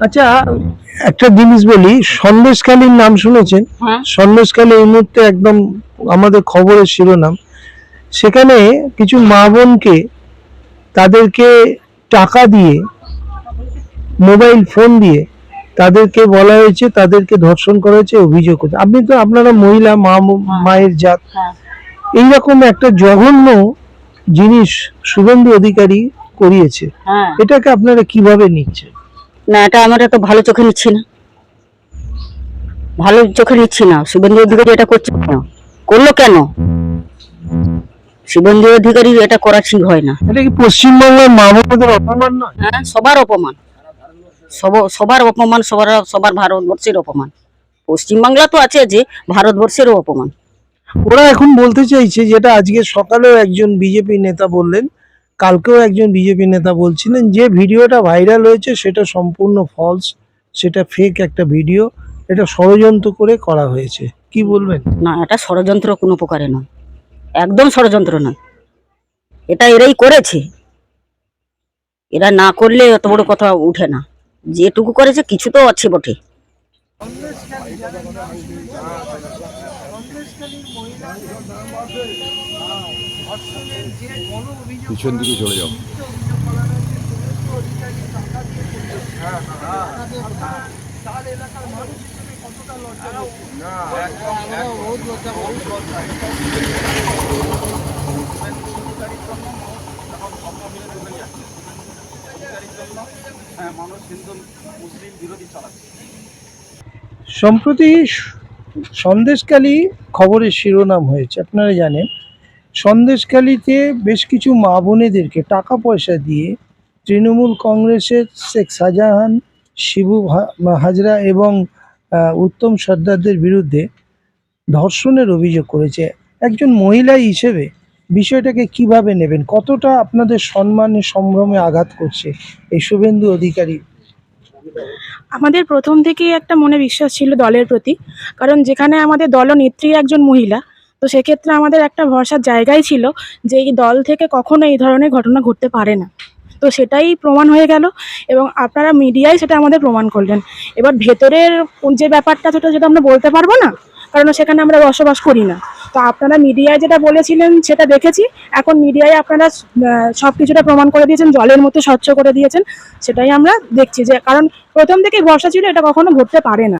আচ্ছা একটা জিনিস বলি সন্দেশখালীর নাম শুনেছেন? হ্যাঁ। সন্দেশখালী এই মুহূর্তে একদম আমাদের খবরের শিরোনাম। সেখানে কিছু মা বোনকে তাদেরকে টাকা দিয়ে মোবাইল ফোন দিয়ে তাদেরকে বলা হয়েছে তাদেরকে ধর্ষণ করা হয়েছে অভিযোগ হচ্ছে আপনি তো আপনারা মহিলা মা মায়ের জাত। হ্যাঁ। এইরকম একটা জঘন্য জিনিস শুভেন্দু অধিকারী করিয়েছে। হ্যাঁ। এটাকে আপনারা কীভাবে নিচ্ছেন? না এটা আমরা তো ভালো চোখে নিচ্ছি না। ভালো চোখে নিচ্ছি না। শুভেন্দু অধিকারী এটা করছে কেন? করল কেন? শুভেন্দু অধিকারী এটা করা ঠিক হয় না। এটা কি পশ্চিমবঙ্গের মা বোনদের অপমান না? হ্যাঁ সবার অপমান। সব- সবার অপমান সবার সবার ভারতবর্ষের অপমান। পশ্চিমবাংলা তো আছে যে ভারতবর্ষেরও অপমান। ওরা এখন বলতে চাইছে যেটা আজকে সকালেও একজন বিজেপি নেতা বললেন কালকেও একজন বিজেপি নেতা বলছিলেন যে ভিডিওটা ভাইরাল হয়েছে, সেটা সম্পূর্ণ ফলস সেটা ফেক একটা ভিডিও, এটা ষড়যন্ত্র করে করা হয়েছে। কি বলবেন? না, এটা ষড়যন্ত্র কোনো প্রকারে নয়। একদম ষড়যন্ত্র নয়। এটা এরাই করেছে। এরা না করলে এত বড় কথা উঠে না। যেটুকু করেছে, কিছু তো আছে বটে। পিছন দিকে চলে যাও। সম্প্রতি স- সন্দেশখালী খবরের শিরোনাম হয়েছে, আপনারা জানেন। সন্দেশখালীতে বেশ কিছু মা বোনেদেরকে টাকা পয়সা দিয়ে তৃণমূল কংগ্রেসের শেখ শাহজাহান, শিবু হাজরা এবং উত্তম সর্দারদের বিরুদ্ধে ধর্ষণের অভিযোগ করেছে। একজন মহিলা হিসেবে বিষয়টাকে কীভাবে নেবেন, কতটা আপনাদের সম্মানে, সম্ভ্রমে আঘাত করছে, এই শুভেন্দু অধিকারী আমাদের প্রথম থেকেই একটা মনে বিশ্বাস ছিল দলের প্রতি, কারণ যেখানে আমাদের দলনেত্রী একজন মহিলা, তো সেক্ষেত্রে আমাদের একটা ভরসার জায়গাই ছিল যে এই দল থেকে কখনো এই ধরনের ঘটনা ঘটতে পারে না। তো সেটাই প্রমাণ হয়ে গেল এবং আপনারা মিডিয়ায় সেটা আমাদের প্রমাণ করলেন। এবার ভেতরের যে ব্যাপারটা, সেটা সেটা আমরা বলতে পারব না কারণ সেখানে আমরা বসবাস করি না। তো আপনারা মিডিয়ায় যেটা বলেছিলেন, সেটা দেখেছি। এখন মিডিয়ায় আপনারা সব কিছুটা প্রমাণ করে দিয়েছেন, জলের মতো স্বচ্ছ করে দিয়েছেন, সেটাই আমরা দেখছি যে, কারণ প্রথম থেকে বর্ষা ছিল, এটা কখনো ঘটতে পারে না।